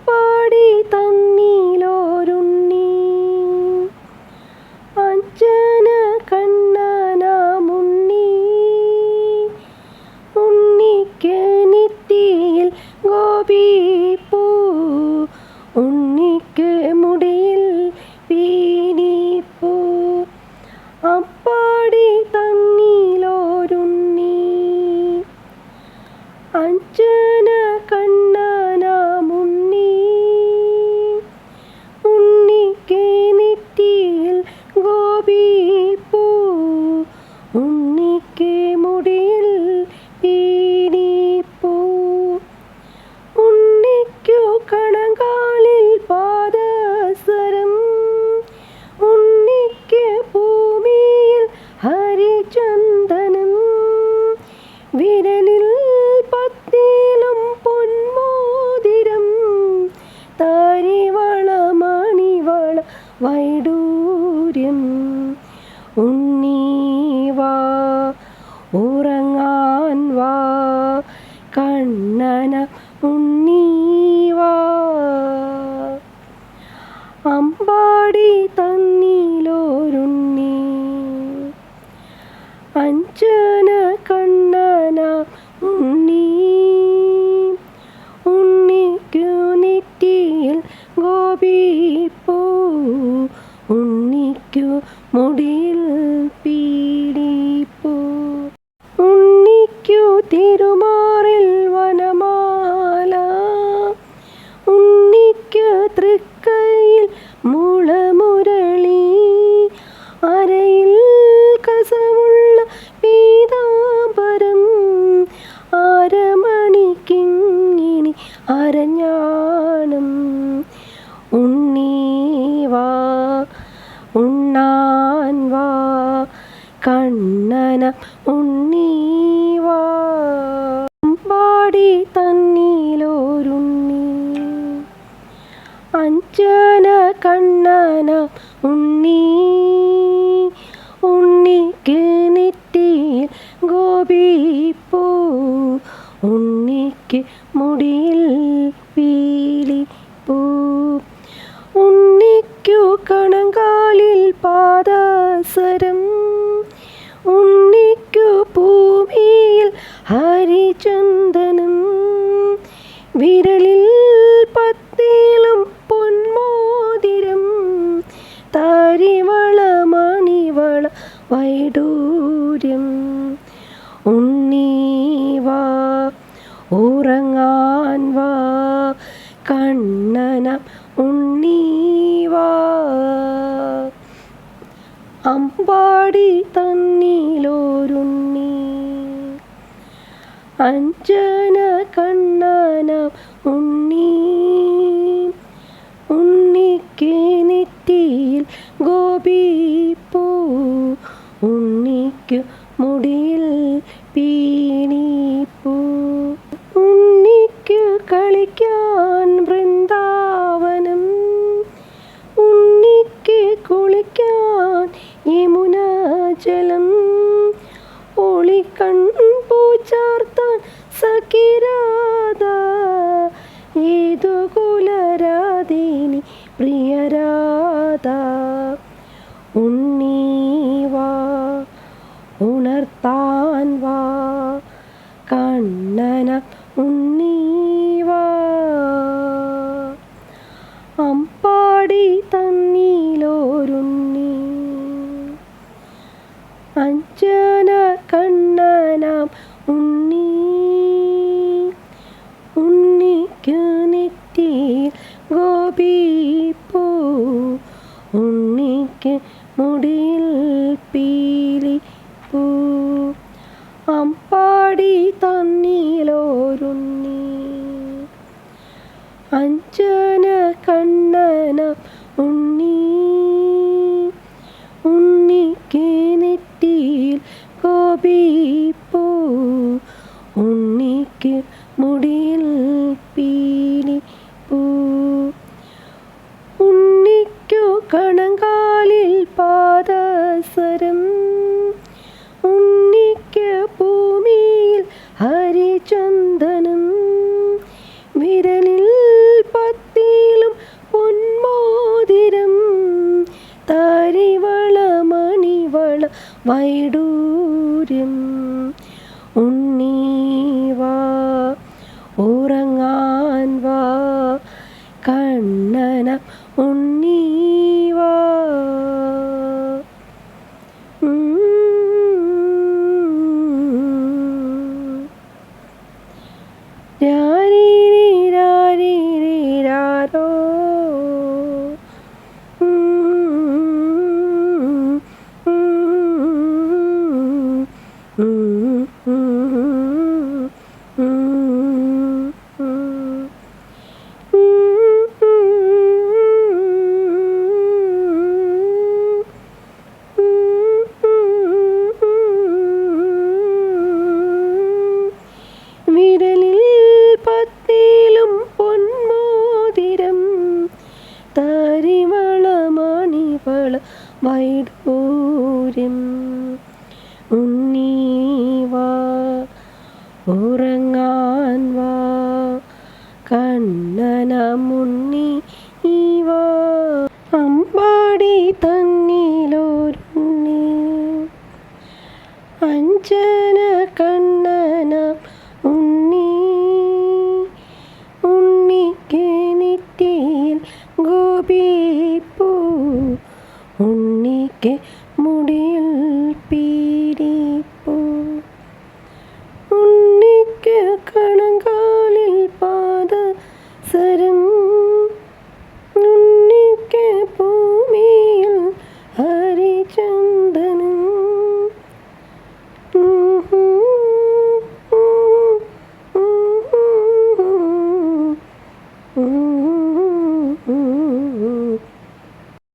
അമ്പാടി തന്നീലോരുണ്ണി. അഞ്ജന കണ്ണനാമുണ്ണി. ഉണ്ണിക്ക് നെറ്റിയിൽ ഗോപിപ്പൂ. ഉണ്ണിക്ക് മുടിയിൽ പീനിപ്പൂ അപ്പാടി തന്നീലോരുണ്ണി. അഞ്ജന ഉണ്ണീവാ ഉറങ്ങാൻ വാ. കണ്ണന ഉണ്ണീവാ. അമ്പാടി തന്നിലോരുണ്ണി. അഞ്ചന കണ്ണന ഉണ്ണി. ഉണ്ണിക്കു നെറ്റിയിൽ ഗോപിപ്പൂ തൃക്കൈയിൽ മുളമുരളി അരയിൽ കസവുള്ള പീതാപരം ആരമണിക്കിങ്ങിനി അരഞ്ഞാണം. ഉണ്ണീവാ ഉണ്ണാൻവാ കണ്ണന ഉണ്ണീവാ പാടി തന്നിലോരുണ്ണി ഗോപിപ്പൂ ഉണ്ണിക്ക് മുടിയിൽ പീലിപ്പൂ. ഉണ്ണിക്കു കണങ്കാലിൽ പാദസരം ഉണ്ണിക്കു ഭൂമിയിൽ ഹരിചന്ദനം. വിരലിൽ പത്തിലും പൊന്മോതിരം താരിവള മണിവള വൈഡൂര്യം. ഉണ്ണീവാ ഉറങ്ങാൻ വാ കണ്ണന ഉണ്ണീവാ. അമ്പാടി തന്നിലോരുണ്ണി അഞ്ജന കണ്ണന ഉണ്ണി. ഉണ്ണിക്ക് നെറ്റിയിൽ പോ ഉണ്ണിക്കു മുടിയിൽ പീണിപ്പൂ. ഉണ്ണിക്കു കളിക്കാൻ വൃന്ദാവനം. ഉണ്ണിക്ക് കുളിക്കാൻ യമുനാജലം ഒളിക്കൺ പൂച്ചാർത്താൻ സഖിരാധ. ഏതു കുലരാധിനി പ്രിയരാധ ഉണ്ണീവാ ഉണർത്താൻ വാ കണ്ണന ഉണ്ണീവാ അമ്പാടി തന്നിലോരുണ്ണി അഞ്ജന കണ്ണനാം ഉണ്ണി ഉണ്ണിക്കു നെറ്റിയിൽ ഗോപിപ്പൂ ഉണ്ണിക്ക് മുടിയിൽ പീലിപ്പൂ അമ്പാടി തന്നിലോരുണ്ണി അഞ്ചന കണ്ണന ഉണ്ണി. ഉണ്ണിക്ക് നെറ്റിയിൽ കോപിപ്പോ ഉണ്ണിക്ക് മുടിയിൽ പീലിപ്പൂ ഉണ്ണിക്കു കണങ്കാലിൽ പാദസരം ഉണ്ണിക്ക് ഭൂമിയിൽ ഹരിചന്ദനം വിരലിൽ പത്തി വൈഡൂര്യം ഉണ്ണീവാ ഉറങ്ങാൻ വാ. കണ്ണന ഉണ്ണീവാ ഉറങ്ങാൻ വാ. കണ്ണന മുന്നി വാ. അമ്പാടി തന്നിലോരുണ്ണി അഞ്ജന ഹരിചന്ദനം